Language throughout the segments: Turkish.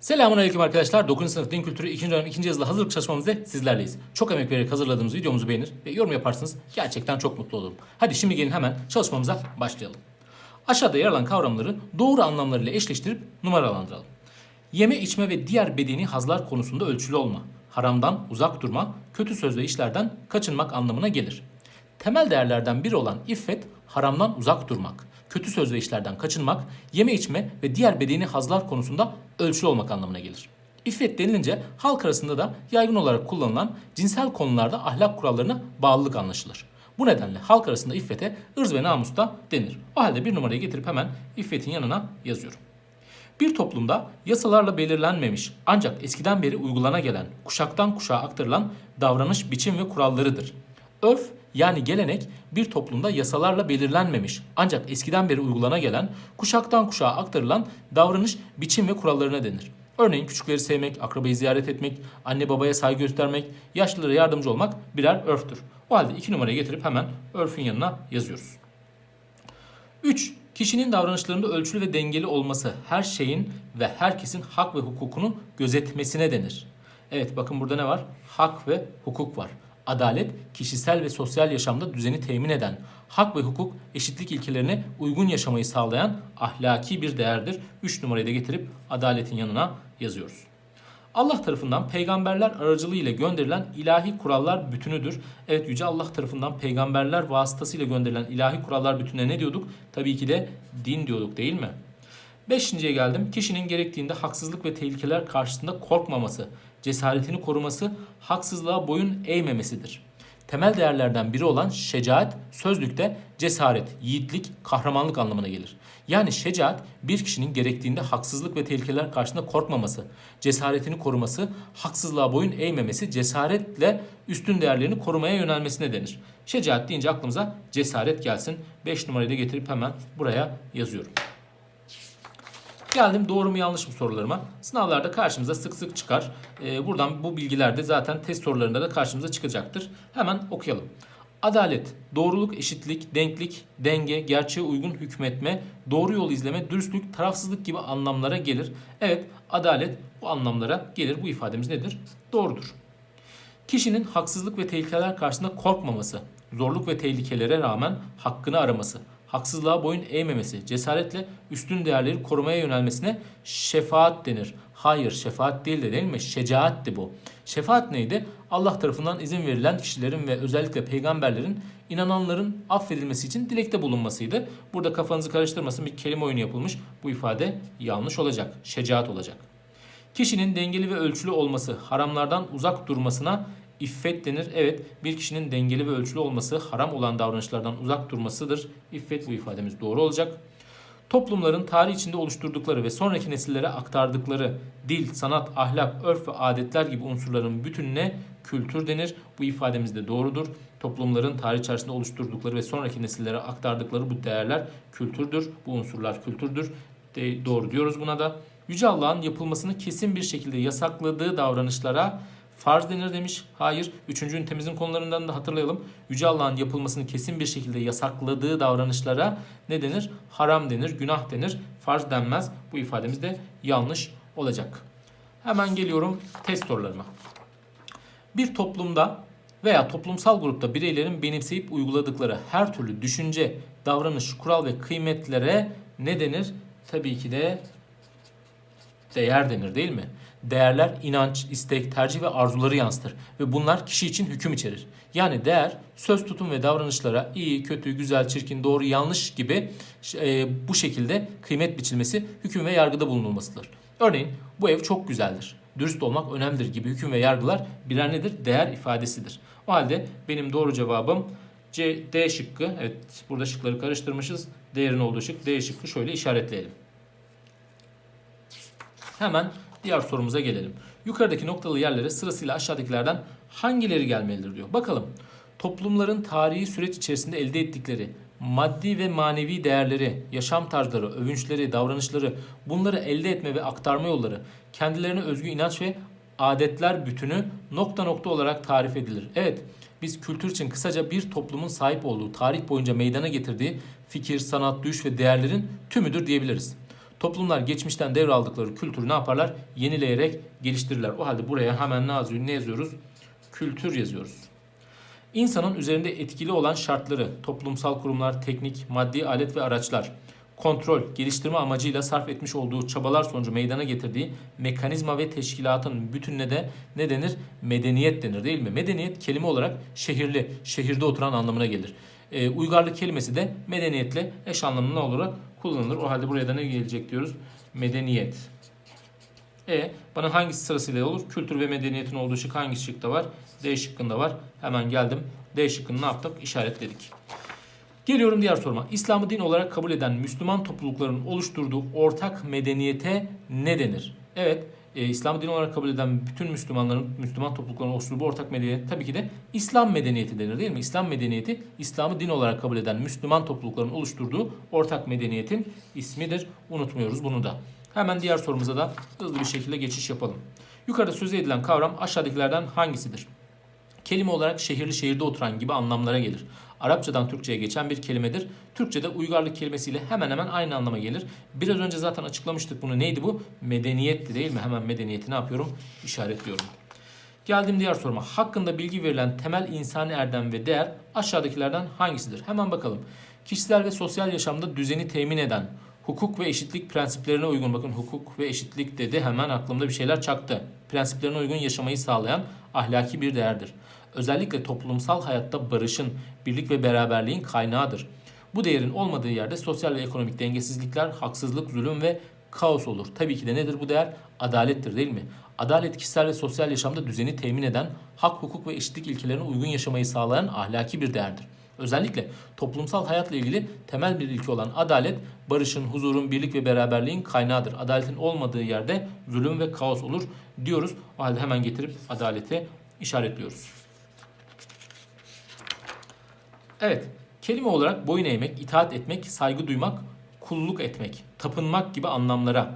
Selamünaleyküm arkadaşlar. 9. sınıf din kültürü 2. dönem 2. yazılı hazırlık çalışmamızda sizlerleyiz. Çok emek vererek hazırladığımız videomuzu beğenir ve yorum yaparsanız gerçekten çok mutlu olurum. Hadi şimdi gelin hemen çalışmamıza başlayalım. Aşağıda yer alan kavramları doğru anlamlarıyla eşleştirip numaralandıralım. Yeme içme ve diğer bedeni hazlar konusunda ölçülü olma, haramdan uzak durma, kötü söz ve işlerden kaçınmak anlamına gelir. Temel değerlerden biri olan iffet, haramdan uzak durmak, kötü söz ve işlerden kaçınmak, yeme içme ve diğer bedeni hazlar konusunda ölçülü olmak anlamına gelir. İffet denilince halk arasında da yaygın olarak kullanılan cinsel konularda ahlak kurallarına bağlılık anlaşılır. Bu nedenle halk arasında iffete ırz ve namus da denir. O halde bir numarayı getirip hemen iffetin yanına yazıyorum. Bir toplumda yasalarla belirlenmemiş ancak eskiden beri uygulana gelen, kuşaktan kuşağa aktarılan davranış, biçim ve kurallarıdır. Örf yani gelenek bir toplumda yasalarla belirlenmemiş ancak eskiden beri uygulana gelen, kuşaktan kuşağa aktarılan davranış, biçim ve kurallarına denir. Örneğin küçükleri sevmek, akrabayı ziyaret etmek, anne babaya saygı göstermek, yaşlılara yardımcı olmak birer örftür. O halde iki numarayı getirip hemen örfün yanına yazıyoruz. 3. Kişinin davranışlarında ölçülü ve dengeli olması her şeyin ve herkesin hak ve hukukunu gözetmesine denir. Evet bakın burada ne var? Hak ve hukuk var. Adalet kişisel ve sosyal yaşamda düzeni temin eden, hak ve hukuk eşitlik ilkelerine uygun yaşamayı sağlayan ahlaki bir değerdir. 3 numarayı da getirip adaletin yanına yazıyoruz. Allah tarafından peygamberler aracılığıyla gönderilen ilahi kurallar bütünüdür. Evet Yüce Allah tarafından peygamberler vasıtasıyla gönderilen ilahi kurallar bütününe ne diyorduk? Tabii ki de din diyorduk değil mi? Beşinciye geldim. Kişinin gerektiğinde haksızlık ve tehlikeler karşısında korkmaması, cesaretini koruması, haksızlığa boyun eğmemesidir. Temel değerlerden biri olan şecaat sözlükte cesaret, yiğitlik, kahramanlık anlamına gelir. Yani şecaat bir kişinin gerektiğinde haksızlık ve tehlikeler karşısında korkmaması, cesaretini koruması, haksızlığa boyun eğmemesi, cesaretle üstün değerlerini korumaya yönelmesine denir. Şecaat deyince aklımıza cesaret gelsin. 5 numarayı da getirip hemen buraya yazıyorum. Geldim doğru mu yanlış mı sorularıma. Sınavlarda karşımıza sık sık çıkar. Ee, buradan bu bilgiler de zaten test sorularında da karşımıza çıkacaktır. Hemen okuyalım. Adalet, doğruluk, eşitlik, denklik, denge, gerçeğe uygun hükmetme, doğru yol izleme, dürüstlük, tarafsızlık gibi anlamlara gelir. Evet, adalet bu anlamlara gelir. Bu ifademiz nedir? Doğrudur. Kişinin haksızlık ve tehlikeler karşısında korkmaması, zorluk ve tehlikelere rağmen hakkını araması, haksızlığa boyun eğmemesi, cesaretle üstün değerleri korumaya yönelmesine şefaat denir. Hayır şefaat değil de değil mi? Şecaatti bu. Şefaat neydi? Allah tarafından izin verilen kişilerin ve özellikle peygamberlerin inananların affedilmesi için dilekte bulunmasıydı. Burada kafanızı karıştırmasın bir kelime oyunu yapılmış. Bu ifade yanlış olacak. Şecaat olacak. Kişinin dengeli ve ölçülü olması, haramlardan uzak durmasına iffet denir. Evet, bir kişinin dengeli ve ölçülü olması, haram olan davranışlardan uzak durmasıdır. İffet bu ifademiz doğru olacak. Toplumların tarih içinde oluşturdukları ve sonraki nesillere aktardıkları dil, sanat, ahlak, örf ve adetler gibi unsurların bütününe kültür denir. Bu ifademiz de doğrudur. Toplumların tarih içerisinde oluşturdukları ve sonraki nesillere aktardıkları bu değerler kültürdür. Bu unsurlar kültürdür. De, doğru diyoruz buna da. Yüce Allah'ın yapılmasını kesin bir şekilde yasakladığı davranışlara farz denir demiş. Hayır. Üçüncü ünitemizin konularından da hatırlayalım. Yüce Allah'ın yapılmasını kesin bir şekilde yasakladığı davranışlara ne denir? Haram denir, günah denir. Farz denmez. Bu ifademiz de yanlış olacak. Hemen geliyorum test sorularıma. Bir toplumda veya toplumsal grupta bireylerin benimseyip uyguladıkları her türlü düşünce, davranış, kural ve kıymetlere ne denir? Tabii ki de değer denir değil mi? Değerler inanç, istek, tercih ve arzuları yansıtır ve bunlar kişi için hüküm içerir. Yani değer söz, tutum ve davranışlara iyi, kötü, güzel, çirkin, doğru, yanlış gibi e, bu şekilde kıymet biçilmesi, hüküm ve yargıda bulunulmasıdır. Örneğin bu ev çok güzeldir. Dürüst olmak önemlidir gibi hüküm ve yargılar birer nedir? Değer ifadesidir. O halde benim doğru cevabım C, D şıkkı. Evet burada şıkları karıştırmışız. Değerin olduğu şık D şıkkı şöyle işaretleyelim. Hemen diğer sorumuza gelelim. Yukarıdaki noktalı yerlere sırasıyla aşağıdakilerden hangileri gelmelidir diyor. Bakalım. Toplumların tarihi süreç içerisinde elde ettikleri maddi ve manevi değerleri, yaşam tarzları, övünçleri, davranışları, bunları elde etme ve aktarma yolları, kendilerine özgü inanç ve adetler bütünü nokta nokta olarak tarif edilir. Evet, biz kültür için kısaca bir toplumun sahip olduğu, tarih boyunca meydana getirdiği fikir, sanat, düş ve değerlerin tümüdür diyebiliriz. Toplumlar geçmişten devraldıkları kültürü ne yaparlar? Yenileyerek geliştirirler. O halde buraya hemen ne yazıyor- ne yazıyoruz? Kültür yazıyoruz. İnsanın üzerinde etkili olan şartları, toplumsal kurumlar, teknik, maddi alet ve araçlar, kontrol, geliştirme amacıyla sarf etmiş olduğu çabalar sonucu meydana getirdiği mekanizma ve teşkilatın bütününe de ne denir? Medeniyet denir değil mi? Medeniyet kelime olarak şehirli, şehirde oturan anlamına gelir. Ee, uygarlık kelimesi de medeniyetle eş anlamlı olarak kullanılır. O halde buraya da ne gelecek diyoruz? Medeniyet. E bana hangisi sırasıyla olur? Kültür ve medeniyetin olduğu şık hangi şıkta var? D şıkkında var. Hemen geldim. D şıkkını ne yaptık? İşaretledik. Geliyorum diğer soruma. İslam'ı din olarak kabul eden Müslüman toplulukların oluşturduğu ortak medeniyete ne denir? Evet, e, İslam'ı din olarak kabul eden bütün Müslümanların, Müslüman toplulukların oluşturduğu bu ortak medeniyet tabii ki de İslam medeniyeti denir değil mi? İslam medeniyeti, İslam'ı din olarak kabul eden Müslüman toplulukların oluşturduğu ortak medeniyetin ismidir. Unutmuyoruz bunu da. Hemen diğer sorumuza da hızlı bir şekilde geçiş yapalım. Yukarıda söz edilen kavram aşağıdakilerden hangisidir? Kelime olarak şehirli şehirde oturan gibi anlamlara gelir. Arapçadan Türkçe'ye geçen bir kelimedir. Türkçe'de uygarlık kelimesiyle hemen hemen aynı anlama gelir. Biraz önce zaten açıklamıştık bunu. Neydi bu? Medeniyetti değil mi? Hemen medeniyeti ne yapıyorum? İşaretliyorum. Geldim diğer soruma. Hakkında bilgi verilen temel insani erdem ve değer aşağıdakilerden hangisidir? Hemen bakalım. Kişisel ve sosyal yaşamda düzeni temin eden, hukuk ve eşitlik prensiplerine uygun bakın hukuk ve eşitlik dedi hemen aklımda bir şeyler çaktı. Prensiplerine uygun yaşamayı sağlayan ahlaki bir değerdir. Özellikle toplumsal hayatta barışın, birlik ve beraberliğin kaynağıdır. Bu değerin olmadığı yerde sosyal ve ekonomik dengesizlikler, haksızlık, zulüm ve kaos olur. Tabii ki de nedir bu değer? Adalettir değil mi? Adalet kişisel ve sosyal yaşamda düzeni temin eden, hak, hukuk ve eşitlik ilkelerine uygun yaşamayı sağlayan ahlaki bir değerdir. Özellikle toplumsal hayatla ilgili temel bir ilke olan adalet, barışın, huzurun, birlik ve beraberliğin kaynağıdır. Adaletin olmadığı yerde zulüm ve kaos olur diyoruz. O halde hemen getirip adaleti işaretliyoruz. Evet, kelime olarak boyun eğmek, itaat etmek, saygı duymak, kulluk etmek, tapınmak gibi anlamlara.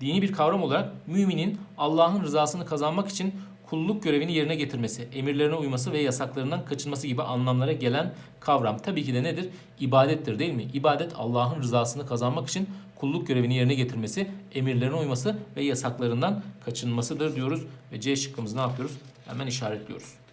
Dini bir kavram olarak müminin Allah'ın rızasını kazanmak için kulluk görevini yerine getirmesi, emirlerine uyması ve yasaklarından kaçınması gibi anlamlara gelen kavram. Tabii ki de nedir? İbadettir değil mi? İbadet Allah'ın rızasını kazanmak için kulluk görevini yerine getirmesi, emirlerine uyması ve yasaklarından kaçınmasıdır diyoruz. Ve C şıkkımızı ne yapıyoruz? Hemen işaretliyoruz.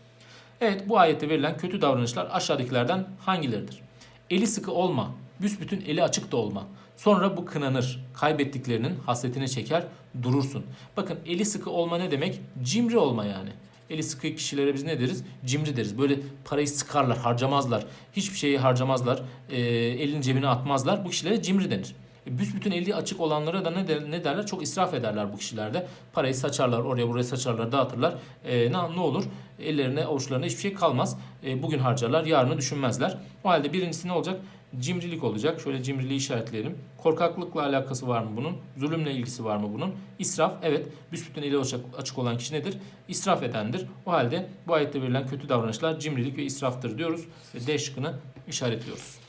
Evet bu ayette verilen kötü davranışlar aşağıdakilerden hangileridir? Eli sıkı olma, büsbütün eli açık da olma. Sonra bu kınanır. Kaybettiklerinin hasretini çeker, durursun. Bakın eli sıkı olma ne demek? Cimri olma yani. Eli sıkı kişilere biz ne deriz? Cimri deriz. Böyle parayı sıkarlar, harcamazlar. Hiçbir şeyi harcamazlar. E, elin cebine atmazlar. Bu kişilere cimri denir. E, büsbütün eli açık olanlara da ne, der, ne derler? Çok israf ederler bu kişilerde. Parayı saçarlar, oraya buraya saçarlar, dağıtırlar. E, ne, ne olur? Ellerine, avuçlarına hiçbir şey kalmaz. E, bugün harcarlar, yarını düşünmezler. O halde birincisi ne olacak? Cimrilik olacak. Şöyle cimriliği işaretleyelim. Korkaklıkla alakası var mı bunun? Zulümle ilgisi var mı bunun? İsraf, evet. Büsbütün eli açık, olan kişi nedir? İsraf edendir. O halde bu ayette verilen kötü davranışlar cimrilik ve israftır diyoruz. Ve D şıkkını işaretliyoruz.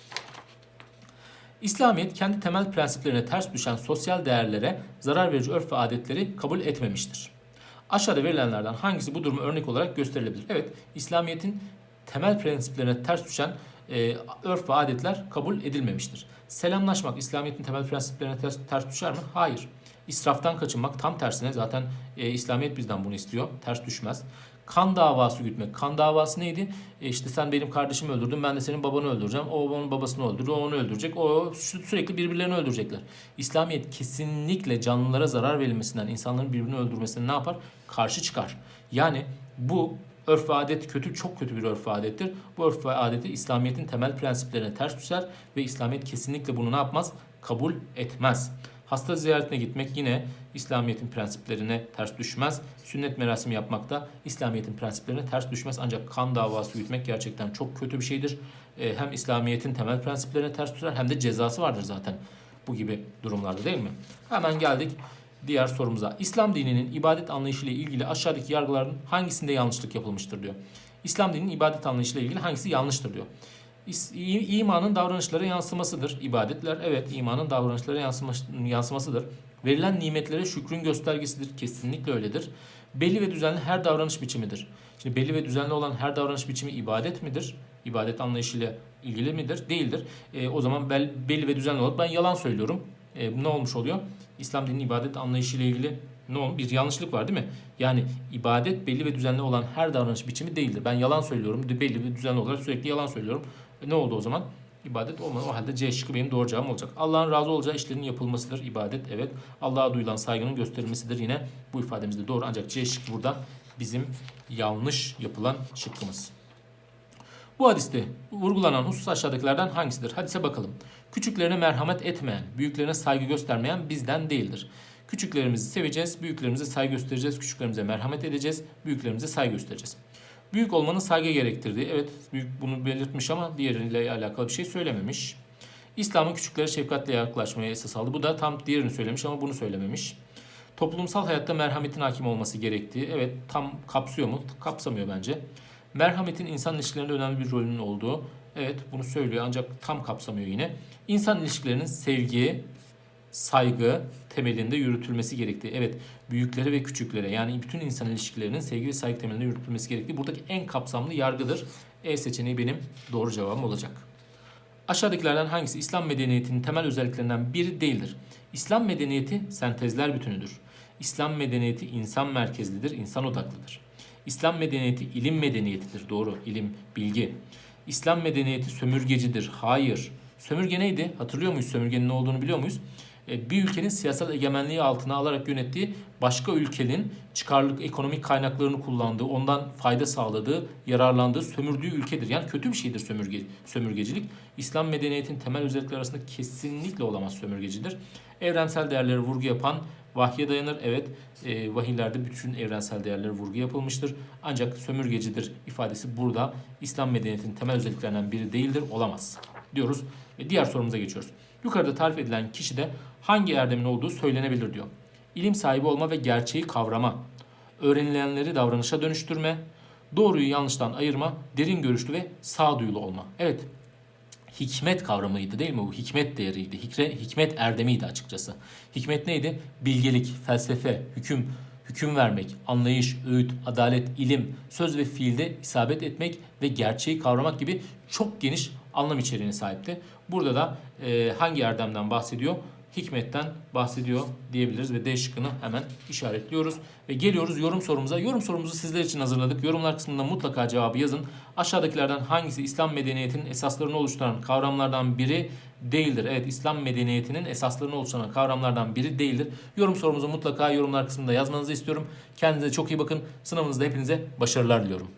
İslamiyet kendi temel prensiplerine ters düşen sosyal değerlere zarar verici örf ve adetleri kabul etmemiştir. Aşağıda verilenlerden hangisi bu durumu örnek olarak gösterilebilir? Evet, İslamiyet'in temel prensiplerine ters düşen e, örf ve adetler kabul edilmemiştir. Selamlaşmak İslamiyet'in temel prensiplerine ters, ters düşer mi? Hayır. İsraftan kaçınmak tam tersine zaten e, İslamiyet bizden bunu istiyor. Ters düşmez. Kan davası gütmek. Kan davası neydi? E işte sen benim kardeşimi öldürdün, ben de senin babanı öldüreceğim. O onun babasını öldürdü, o onu öldürecek. O sü- sürekli birbirlerini öldürecekler. İslamiyet kesinlikle canlılara zarar verilmesinden, insanların birbirini öldürmesinden ne yapar? Karşı çıkar. Yani bu örf ve adet kötü, çok kötü bir örf ve adettir. Bu örf ve adeti İslamiyet'in temel prensiplerine ters düşer ve İslamiyet kesinlikle bunu ne yapmaz? Kabul etmez. Hasta ziyaretine gitmek yine İslamiyet'in prensiplerine ters düşmez. Sünnet merasimi yapmak da İslamiyet'in prensiplerine ters düşmez. Ancak kan davası yürütmek gerçekten çok kötü bir şeydir. Ee, hem İslamiyet'in temel prensiplerine ters düşer hem de cezası vardır zaten bu gibi durumlarda değil mi? Hemen geldik diğer sorumuza. İslam dininin ibadet anlayışıyla ilgili aşağıdaki yargıların hangisinde yanlışlık yapılmıştır diyor. İslam dininin ibadet anlayışıyla ilgili hangisi yanlıştır diyor. İmanın davranışlara yansımasıdır. İbadetler evet imanın davranışlara yansıma- yansımasıdır. Verilen nimetlere şükrün göstergesidir. Kesinlikle öyledir. Belli ve düzenli her davranış biçimidir. Şimdi belli ve düzenli olan her davranış biçimi ibadet midir? İbadet anlayışıyla ilgili midir? Değildir. E, o zaman bel- belli ve düzenli olarak ben yalan söylüyorum. e, ne olmuş oluyor? İslam dininin ibadet anlayışı ile ilgili ne olmuş? Bir yanlışlık var değil mi? Yani ibadet belli ve düzenli olan her davranış biçimi değildir. Ben yalan söylüyorum. Belli ve düzenli olarak sürekli yalan söylüyorum. E, ne oldu o zaman? İbadet olmadı. O halde C şıkkı benim doğru cevabım olacak. Allah'ın razı olacağı işlerin yapılmasıdır ibadet. Evet. Allah'a duyulan saygının gösterilmesidir. Yine bu ifademiz de doğru. Ancak C şıkkı burada bizim yanlış yapılan şıkkımız. Bu hadiste vurgulanan husus aşağıdakilerden hangisidir? Hadise bakalım. Küçüklerine merhamet etmeyen, büyüklerine saygı göstermeyen bizden değildir. Küçüklerimizi seveceğiz, büyüklerimize saygı göstereceğiz, küçüklerimize merhamet edeceğiz, büyüklerimize saygı göstereceğiz. Büyük olmanın saygı gerektirdiği, evet büyük bunu belirtmiş ama diğeriyle alakalı bir şey söylememiş. İslam'ın küçüklere şefkatle yaklaşmaya esas aldı. Bu da tam diğerini söylemiş ama bunu söylememiş. Toplumsal hayatta merhametin hakim olması gerektiği, evet tam kapsıyor mu? Kapsamıyor bence. Merhametin insan ilişkilerinde önemli bir rolünün olduğu, evet bunu söylüyor ancak tam kapsamıyor yine. İnsan ilişkilerinin sevgi, saygı temelinde yürütülmesi gerektiği. Evet büyüklere ve küçüklere yani bütün insan ilişkilerinin sevgi ve saygı temelinde yürütülmesi gerektiği. Buradaki en kapsamlı yargıdır. E seçeneği benim doğru cevabım olacak. Aşağıdakilerden hangisi İslam medeniyetinin temel özelliklerinden biri değildir? İslam medeniyeti sentezler bütünüdür. İslam medeniyeti insan merkezlidir, insan odaklıdır. İslam medeniyeti ilim medeniyetidir. Doğru, ilim, bilgi. İslam medeniyeti sömürgecidir. Hayır. Sömürge neydi? Hatırlıyor muyuz sömürgenin ne olduğunu biliyor muyuz? E, Bir ülkenin siyasal egemenliği altına alarak yönettiği başka ülkenin çıkarlık ekonomik kaynaklarını kullandığı, ondan fayda sağladığı, yararlandığı, sömürdüğü ülkedir. Yani kötü bir şeydir sömürge, sömürgecilik. İslam medeniyetinin temel özellikleri arasında kesinlikle olamaz sömürgecidir. Evrensel değerlere vurgu yapan vahye dayanır. Evet e, vahiylerde bütün evrensel değerlere vurgu yapılmıştır. Ancak sömürgecidir ifadesi burada İslam medeniyetinin temel özelliklerinden biri değildir, olamaz diyoruz. Ve diğer sorumuza geçiyoruz. Yukarıda tarif edilen kişide hangi erdemin olduğu söylenebilir diyor. İlim sahibi olma ve gerçeği kavrama, öğrenilenleri davranışa dönüştürme, doğruyu yanlıştan ayırma, derin görüşlü ve sağduyulu olma. Evet, hikmet kavramıydı değil mi? Bu hikmet değeriydi. Hikre, hikmet erdemiydi açıkçası. Hikmet neydi? Bilgelik, felsefe, hüküm, hüküm vermek, anlayış, öğüt, adalet, ilim, söz ve fiilde isabet etmek ve gerçeği kavramak gibi çok geniş anlam içeriğine sahipti. Burada da e, hangi erdemden bahsediyor? Hikmetten bahsediyor diyebiliriz ve D şıkkını hemen işaretliyoruz. Ve geliyoruz yorum sorumuza. Yorum sorumuzu sizler için hazırladık. Yorumlar kısmında mutlaka cevabı yazın. Aşağıdakilerden hangisi İslam medeniyetinin esaslarını oluşturan kavramlardan biri değildir? Evet İslam medeniyetinin esaslarını oluşturan kavramlardan biri değildir. Yorum sorumuzu mutlaka yorumlar kısmında yazmanızı istiyorum. Kendinize çok iyi bakın. Sınavınızda hepinize başarılar diliyorum.